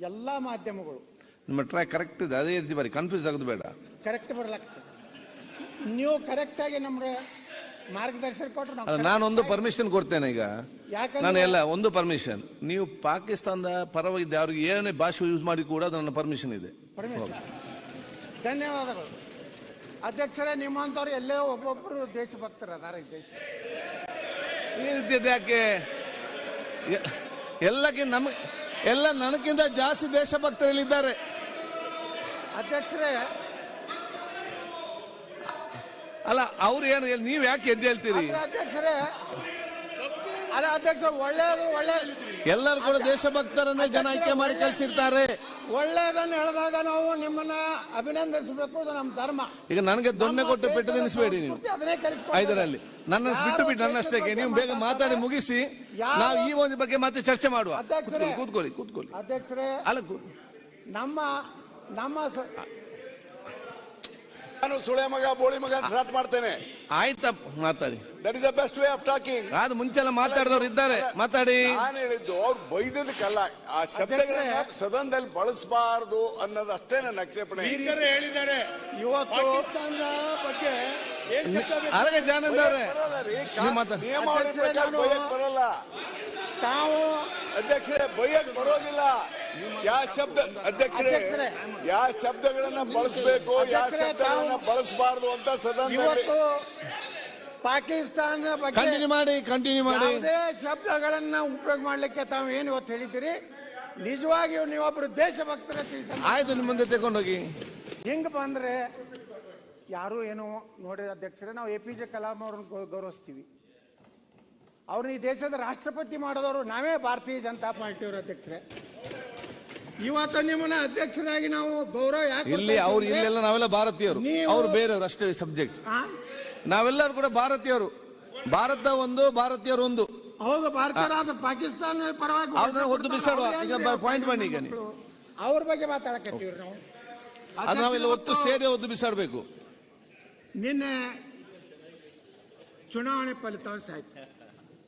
ಎಲ್ಲ ಮಾಧ್ಯಮಗಳು. ನಿಮ್ಮ ಟ್ರ್ಯಾಕ್ ಕರೆಕ್ಟ್ ಇದೆ ಅದೇ ರೀತಿ ಬರೀ ಕನ್ಫ್ಯೂಸ್ ಆಗೋದು ಬೇಡ. ಕರೆಕ್ಟ್ ಬರ್ಲಾಗ್ತದೆ. ನೀವು ಕರೆಕ್ಟಾಗಿ ನಮ್ಗೆ ಮಾರ್ಗದರ್ಶನ ಕೊಟ್ಟರೆ ಅಲ್ಲ ನಾವು ನಾನೊಂದು ಪರ್ಮಿಷನ್ ಕೊಡ್ತೇನೆ ಈಗ. ಯಾಕಂದ್ರೆ- ನಾನು ಎಲ್ಲ ಒಂದು ಪರ್ಮಿಷನ್ ನೀವು ಪಾಕಿಸ್ತಾನದ ಪರವಾಗಿದ್ದೆ ಅವ್ರಿಗೆ ಏನೇ ಭಾಷೆ ಯೂಸ್ ಮಾಡಿ ಕೂಡ ನನ್ನ ಪರ್ಮಿಷನ್ ಇದೆ. ಪರಮೇಶ್ವರ ಧನ್ಯವಾದಗಳು. ಅಧ್ಯಕ್ಷರೇ ನಿಮ್ಮಂಥವ್ರು ಎಲ್ಲೇ ಒಬ್ಬೊಬ್ಬರು ದೇಶಭಕ್ತರು ಅದಾರ ಈ ದೇಶ. ಈ ರೀತಿ ಯಾಕೆ ಎ- ಎಲ್ಲಕ್ಕೆ ನಮ ಎಲ್ಲ ನನಗಿಂತ ಜಾಸ್ತಿ ದೇಶಭಕ್ತರಲ್ಲಿದ್ದಾರೆ. ಅಧ್ಯಕ್ಷರೇ. ಅಲ್ಲ ಅವ್ರು ಏನು ನೀವು ಯಾಕೆ ಎದ್ದು ಹೇಳ್ತೀರಿ? ಅಧ್ಯಕ್ಷರೇ ಅಲ್ಲ ಅಧ್ಯಕ್ಷ ಒಳ್ಳೇದು ಎಲ್ಲರೂ ಕೂಡ ದೇಶಭಕ್ತರನ್ನೇ ಜನ ಆಯ್ಕೆ ಮಾಡಿ ಕಳಿಸಿರ್ತಾರೆ. ಒಳ್ಳೇದನ್ನ ಹೇಳಿದಾಗ ನಾವು ನಿಮ್ಮನ್ನ ಅಭಿನಂದಿಸಬೇಕು ಅದು ನಮ್ಮ ಧರ್ಮ. ಈಗ ನನಗೆ ದೊಣ್ಣೆ ಕೊಟ್ಟು ಪೆಟ್ಟು ತಿನ್ನಿಸ್ಬೇಡಿ ನೀವು. ಅದನ್ನೇ. ಐದರಲ್ಲಿ. ನನ್ನ ಬಿಟ್ಟು ಬಿಟ್ಟು ನನ್ನಷ್ಟೇ ನೀವು ಬೇಗ ಮಾತಾಡಿ ಮುಗಿಸಿ. ನಾವು ಈ ಒಂದು ಬಗ್ಗೆ ಮತ್ತೆ ಚರ್ಚೆ ಮಾಡುವ. ಅಧ್ಯಕ್ಷರೇ. ಕೂತ್ಕೊಳ್ಳಿ ಕೂತ್ಕೊಳ್ಳಿ. ಅಧ್ಯಕ್ಷರೇ ಅಲ್ಲ ಕೂ- ನಮ್ಮ ನಮ್ಮ ಸ- ನಾನು ಸುಳೆ ಮಗ ಬೋಳಿ ಮಗ ಸ್ಟಾರ್ಟ್ ಮಾಡ್ತೇನೆ. ಆಯ್ತಾ ಮಾತಾಡಿ. That is the best way of talking ಅದು ಮುಂಚೆಲ್ಲ ಮಾತಾಡಿದವರು ಇದ್ದಾರೆ. ಮಾತಾಡಿ. ನಾನು ಹೇಳಿದ್ದು ಅವ್ರು ಬೈದದಕ್ಕಲ್ಲ ಆ ಶಬ್ದಗಳನ್ನ ಸದನದಲ್ಲಿ ಬಳಸಬಾರದು ಅನ್ನೋದು ಅಷ್ಟೇ ನನ್ನ ಆಕ್ಷೇಪಣೆ ಹೇಳಿದ್ದಾರೆ. ಇವತ್ತು ಪಾಕಿಸ್ತಾನದ ಬಗ್ಗೆ ಏನ್ ಅರಗ ಜಾನಂದವ್ರೆ. ಬರಲ್ಲ ರೀ. ನೀವು ಮಾತಾಡಿ. ನಿಯಮಾವಳಿ ಪ್ರಕಾರ ಬೈಯಕ್ ಬರಲ್ಲ. ತಾವು ಅಧ್ಯಕ್ಷರೇ ಬೈಯಕ್ ಬರೋದಿಲ್ಲ. ಯಾವ ಶಬ್ದ ಅಧ್ಯಕ್ಷರೇ ಅಧ್ಯಕ್ಷರೇ. ಯಾವ ಶಬ್ದಗಳನ್ನ ಬಳಸಬೇಕು ಯಾವ ಅಧ್ಯಕ್ಷರೇ, ಶಬ್ದಗಳನ್ನ ತಾವು- ಬಳಸಬಾರದು ಅಂತ ಸದನದಲ್ಲಿ ಇವತ್ತು ಪಾಕಿಸ್ತಾನದ ಬಗ್ಗೆ ಕಂಟಿನ್ಯೂ ಮಾಡಿ ಕಂಟಿನ್ಯೂ ಮಾಡಿ. ಯಾವುದೇ ಶಬ್ದಗಳನ್ನ ಉಪಯೋಗ ಮಾಡ್ಲಿಕ್ಕೆ ತಾವು ಏನು ಇವತ್ತು ಹೇಳಿದ್ದೀರಿ? ನಿಜವಾಗಿಯೂ ನೀವೊಬ್ರು ದೇಶಭಕ್ತರ ತಿಳಿಸ ಆಯ್ತು ನಿಮ್ಮ ಮುಂದೆ ತಗೊಂಡೋಗಿ ಹೆಂಗ ಬಂದ್ರೆ ಯಾರು ಏನು ನೋಡಿದ ಅಧ್ಯಕ್ಷರೇ ನಾವು ಎ ಪಿ ಜೆ ಕಲಾಂ ಅವ್ರನ್ನ ಗೌರವಿಸ್ತೀವಿ. ಅವ್ರನ್ನ ಈ ದೇಶದ ರಾಷ್ಟ್ರಪತಿ ಮಾಡಿದವರು ನಾವೇ ಭಾರತೀಯ ಜನತಾ ಪಾರ್ಟಿಯವರು ಅಧ್ಯಕ್ಷರೇ. ಇವತ್ತು ನಿಮ್ಮನ್ನ ಅಧ್ಯಕ್ಷರಾಗಿ ನಾವು ಗೌರವ ಯಾಕೆ ಇಲ್ಲಿ ಅವ್ರು ಇಲ್ಲೆಲ್ಲ ನಾವೆಲ್ಲ ಭಾರತೀಯರು. ನೀವು- ಅವ್ರು ಬೇರೆಯವರು ಅಷ್ಟೇ ಸಬ್ಜೆಕ್ಟ್ ಆ? ನಾವೆಲ್ಲರೂ ಕೂಡ ಭಾರತೀಯರು. ಭಾರತ ಒಂದು ಭಾರತೀಯರು ಒಂದು. ಹೌದು ಭಾರತೀಯರಾದ ಪಾಕಿಸ್ತಾನ ಪರವಾಗಿ ಅವ್ರನ್ನ ಹೊತ್ತು ಬಿಸಾಡುವ. ಈಗ point ಬನ್ನಿ ಈಗ ನೀವು. ಅವ್ರ ಬಗ್ಗೆ ಮಾತಾಡಕತ್ತೀವಿ ನಾವು. ಅದು ನಾವೆಲ್ಲ ಒತ್ತು ಸೇರಿ ಒದ್ದು ಬಿಸಾಡಬೇಕು. ನಿನ್ನೆ ಚುನಾವಣೆ ಫಲಿತಾಂಶ ಆಯ್ತು.